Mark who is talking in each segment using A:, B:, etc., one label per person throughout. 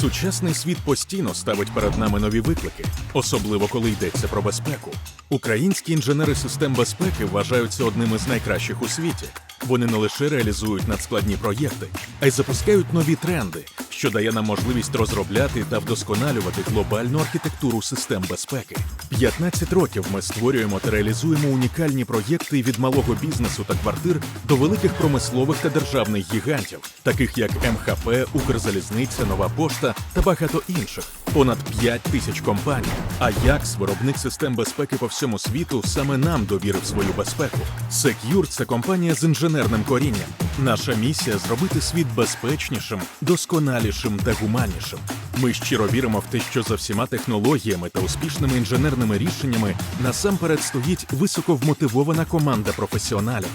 A: Сучасний світ постійно ставить перед нами нові виклики, особливо коли йдеться про безпеку. Українські інженери систем безпеки вважаються одними з найкращих у світі. Вони не лише реалізують надскладні проєкти, а й запускають нові тренди, що дає нам можливість розробляти та вдосконалювати глобальну архітектуру систем безпеки. 15 років ми створюємо та реалізуємо унікальні проєкти від малого бізнесу та квартир до великих промислових та державних гігантів, таких як МХП, Укрзалізниця, Нова Пошта та багато інших. Понад 5 тисяч компаній. А Якс, виробник систем безпеки по всьому світу, саме нам довірив свою безпеку. Secure – це компанія з інженерним корінням. Наша місія зробити світ безпечнішим, досконалішим та гуманнішим. Ми щиро віримо в те, що за всіма технологіями та успішними інженерними рішеннями насамперед стоїть високо вмотивована команда професіоналів.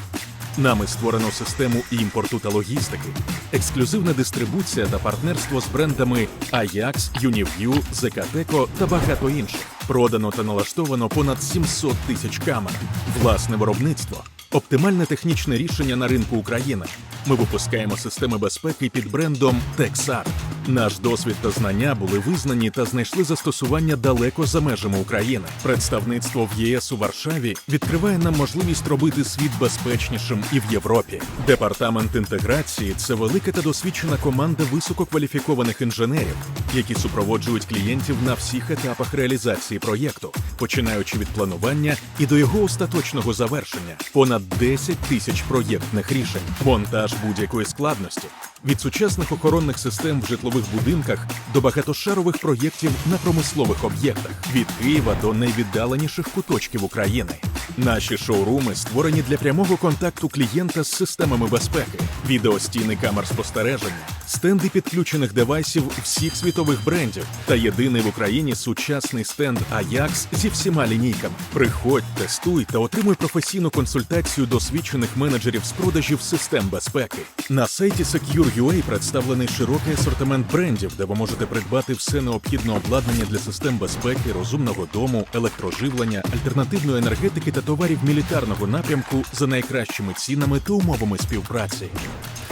A: Нами створено систему імпорту та логістики, ексклюзивна дистрибуція та партнерство з брендами Ajax, Uniview, Zekateco та багато інших. Продано та налаштовано понад 700 тисяч камер, власне виробництво, оптимальне технічне рішення на ринку України. Ми випускаємо системи безпеки під брендом Texar. Наш досвід та знання були визнані та знайшли застосування далеко за межами України. Представництво в ЄС у Варшаві відкриває нам можливість робити світ безпечнішим і в Європі. Департамент інтеграції це велика та досвідчена команда висококваліфікованих інженерів, які супроводжують клієнтів на всіх етапах реалізації проєкту, починаючи від планування і до його остаточного завершення. Понад 10 тисяч проєктних рішень, монтаж будь-якої складності. Від сучасних охоронних систем в житлових будинках до багатошарових проєктів на промислових об'єктах від Києва до найвіддаленіших куточків України. Наші шоуруми створені для прямого контакту клієнта з системами безпеки, відеостіни камер спостереження, стенди підключених девайсів всіх світових брендів та єдиний в Україні сучасний стенд Ajax зі всіма лінійками. Приходь, тестуй та отримуй професійну консультацію досвідчених менеджерів з продажів систем безпеки. На сайті Secure.ua представлений широкий асортимент брендів, де ви можете придбати все необхідне обладнання для систем безпеки, розумного дому, електроживлення, альтернативної енергетики та товарів мілітарного напрямку за найкращими цінами та умовами співпраці.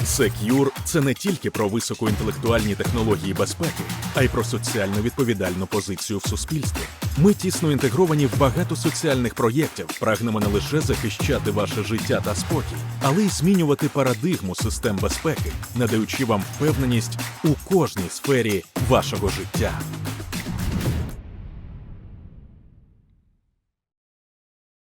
A: Secure – це не тільки про високоінтелектуальні технології безпеки, а й про соціально відповідальну позицію в суспільстві. Ми тісно інтегровані в багато соціальних проєктів, прагнемо не лише захищати ваше життя та спокій, але й змінювати парадигму систем безпеки, надаючи вам впевненість у кожній сфері вашого життя.